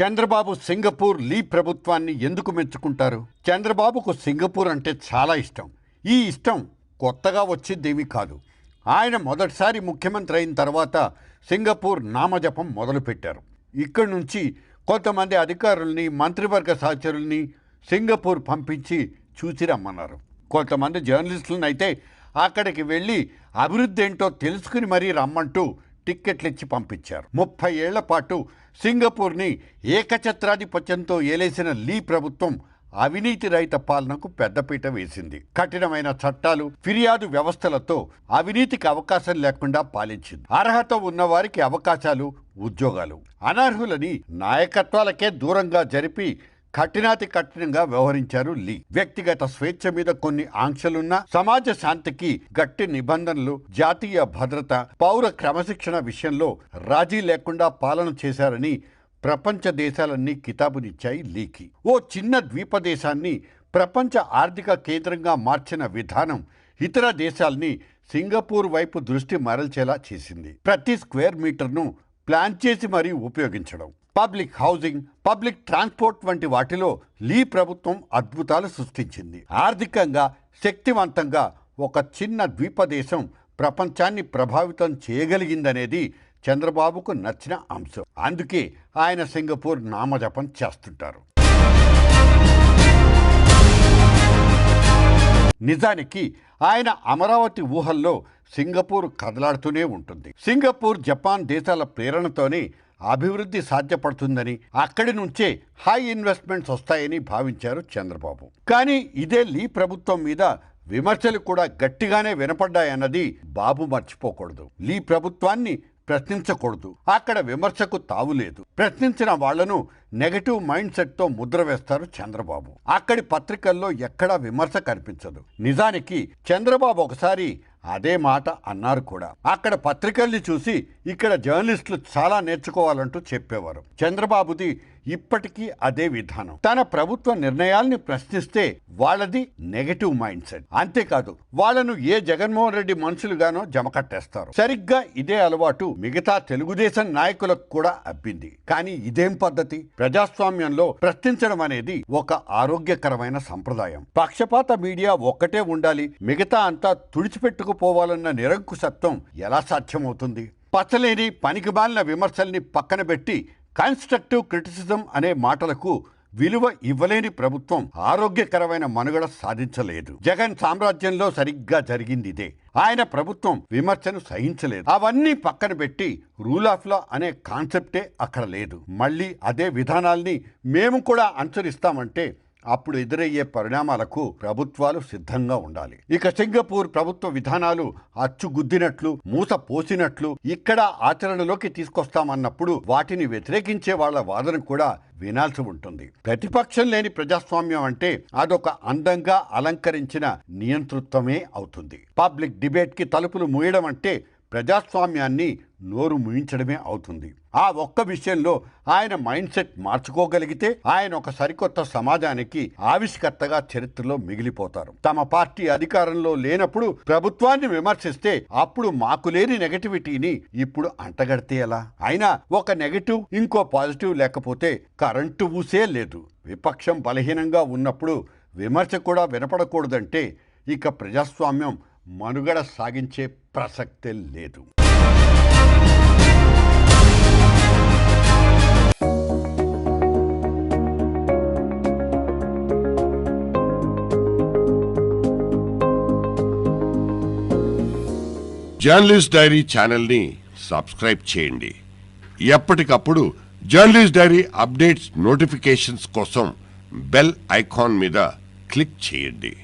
Chandrababu Singapore లీ ప్రభుత్వాన్ని ఎందుకు మెచ్చుకుంటారు? చంద్రబాబుకు సింగపూర్ అంటే చాలా ఇష్టం. ఈ ఇష్టం కొత్తగా వచ్చిందేమీ కాదు. ఆయన మొదటిసారి ముఖ్యమంత్రి అయిన తర్వాత సింగపూర్ నామజపం మొదలుపెట్టారు. ఇక్కడి నుంచి కొంతమంది అధికారుల్ని మంత్రివర్గ సహచరుల్ని సింగపూర్ పంపించి చూసి రమ్మన్నారు. కొంతమంది జర్నలిస్టులను అయితే అక్కడికి వెళ్ళి అభివృద్ధి ఏంటో తెలుసుకుని మరీ రమ్మంటూ టిక్కెట్లు ఇచ్చి పంపించారు. ముప్పై ఏళ్ళ పాటు సింగపూర్ని ఏకఛత్రాధిపత్యంతో ఏలేసిన లీ ప్రభుత్వం అవినీతి రహిత పాలనకు పెద్దపీట వేసింది. కఠినమైన చట్టాలు ఫిర్యాదు వ్యవస్థలతో అవినీతికి అవకాశం లేకుండా పాలించింది. అర్హత ఉన్నవారికి అవకాశాలు ఉద్యోగాలు. అనర్హులని నాయకత్వాలకే దూరంగా జరిపి కఠినాతి కఠినంగా వ్యవహరించారు లీ. వ్యక్తిగత స్వేచ్ఛ మీద కొన్ని ఆంక్షలున్నా సమాజ శాంతికి గట్టి నిబంధనలు జాతీయ భద్రత పౌర క్రమశిక్షణ విషయంలో రాజీ లేకుండా పాలన చేశారని ప్రపంచ దేశాలన్నీ కితాబునిచ్చాయి లీకి. ఓ చిన్న ద్వీపదేశాన్ని ప్రపంచ ఆర్థిక కేంద్రంగా మార్చిన విధానం ఇతర దేశాల్ని సింగపూర్ వైపు దృష్టి మరల్చేలా చేసింది. ప్రతి స్క్వేర్ మీటర్ను ప్లాన్ చేసి మరీ ఉపయోగించడం. పబ్లిక్ హౌసింగ్ పబ్లిక్ ట్రాన్స్పోర్ట్ వంటి వాటిలో లీ ప్రభుత్వం అద్భుతాలు సృష్టించింది. ఆర్థికంగా శక్తివంతంగా ఒక చిన్న ద్వీపదేశం ప్రపంచాన్ని ప్రభావితం చేయగలిగిందనేది చంద్రబాబుకు నచ్చిన అంశం. అందుకే ఆయన సింగపూర్ నామజపం చేస్తుంటారు. నిజానికి ఆయన అమరావతి ఊహల్లో సింగపూర్ కదలాడుతూనే ఉంటుంది. సింగపూర్ జపాన్ దేశాల ప్రేరణతోనే అభివృద్ధి సాధ్యపడుతుందని అక్కడి నుంచే హై ఇన్వెస్ట్మెంట్స్ వస్తాయని భావించారు చంద్రబాబు. కానీ ఇదే లీ ప్రభుత్వం మీద విమర్శలు కూడా గట్టిగానే వినపడ్డాయన్నది బాబు మర్చిపోకూడదు. లీ ప్రభుత్వాన్ని ప్రశ్నించకూడదు. అక్కడ విమర్శకు తావులేదు ప్రశ్నించిన వాళ్ళను నెగటివ్ మైండ్ సెట్తో ముద్ర వేస్తారు చంద్రబాబు. అక్కడి పత్రికల్లో ఎక్కడా విమర్శ కనిపించదు. నిజానికి చంద్రబాబు ఒకసారి అదే మాట అన్నారు కూడా. అక్కడ పత్రికల్ని చూసి ఇక్కడ జర్నలిస్టులు చాలా నేర్చుకోవాలంటూ చెప్పేవారు. చంద్రబాబుది ఇప్పటికీ అదే విధానం. తన ప్రభుత్వ నిర్ణయాల్ని ప్రశ్నిస్తే వాళ్ళది నెగటివ్ మైండ్ సెట్ అంతేకాదు వాళ్ళను ఏ జగన్మోహన్ రెడ్డి మనుషులుగానో జమకట్టేస్తారు సరిగ్గా ఇదే అలవాటు మిగతా తెలుగుదేశం నాయకులకు కూడా అబ్బింది. కానీ ఇదేం పద్ధతి? ప్రజాస్వామ్యంలో ప్రశ్నించడం అనేది ఒక ఆరోగ్యకరమైన సంప్రదాయం. పక్షపాత మీడియా ఒక్కటే ఉండాలి మిగతా అంతా తుడిచిపెట్టుకుపోవాలన్న నిరంకుశత్వం ఎలా సాధ్యమవుతుంది? పచ్చలేని పనికిమాలిన విమర్శల్ని పక్కన పెట్టి కన్స్ట్రక్టివ్ క్రిటిసిజం అనే మాటలకు విలువ ఇవ్వలేని ప్రభుత్వం ఆరోగ్యకరమైన మనుగడ సాధించలేదు. జగన్ సామ్రాజ్యంలో సరిగ్గా జరిగింది ఇదే. ఆయన ప్రభుత్వం విమర్శను సహించలేదు. అవన్నీ పక్కన పెట్టి రూల్ ఆఫ్ లా అనే కాన్సెప్టే అక్కడ లేదు. మళ్ళీ అదే విధానాల్ని మేము కూడా అనుసరిస్తామంటే అప్పుడు ఎదురయ్యే పరిణామాలకు ప్రభుత్వాలు సిద్ధంగా ఉండాలి. ఇక సింగపూర్ ప్రభుత్వ విధానాలు అచ్చుగుద్దినట్లు మూస పోసినట్లు ఇక్కడ ఆచరణలోకి తీసుకొస్తామన్నప్పుడు వాటిని వ్యతిరేకించే వాళ్ళ వాదన కూడా వినాల్సి ఉంటుంది. ప్రతిపక్షం లేని ప్రజాస్వామ్యం అంటే అదొక అందంగా అలంకరించిన నియంతృత్వమే అవుతుంది. పబ్లిక్ డిబేట్కి తలుపులు మూయడం అంటే ప్రజాస్వామ్యాన్ని నోరు ముయించడమే అవుతుంది. ఆ ఒక్క విషయంలో ఆయన మైండ్ సెట్ మార్చుకోగలిగితే ఆయన ఒక సరికొత్త సమాజానికి ఆవిష్కర్తగా చరిత్రలో మిగిలిపోతారు. తమ పార్టీ అధికారంలో లేనప్పుడు ప్రభుత్వాన్ని విమర్శిస్తే అప్పుడు మాకు లేని నెగటివిటీని ఇప్పుడు అంటగడితే ఎలా? అయినా ఒక నెగటివ్ ఇంకో పాజిటివ్ లేకపోతే కరెంటు ఊసే లేదు. విపక్షం బలహీనంగా ఉన్నప్పుడు విమర్శ కూడా వినపడకూడదంటే ఇక ప్రజాస్వామ్యం మనుగడ సాగించే ప్రసక్తే లేదు. జర్నలిస్ట్ డైరీ ఛానల్ని సబ్స్క్రైబ్ చేయండి. ఎప్పటికప్పుడు జర్నలిస్ట్ డైరీ అప్డేట్స్ నోటిఫికేషన్స్ కోసం బెల్ ఐకాన్ మీద క్లిక్ చేయండి.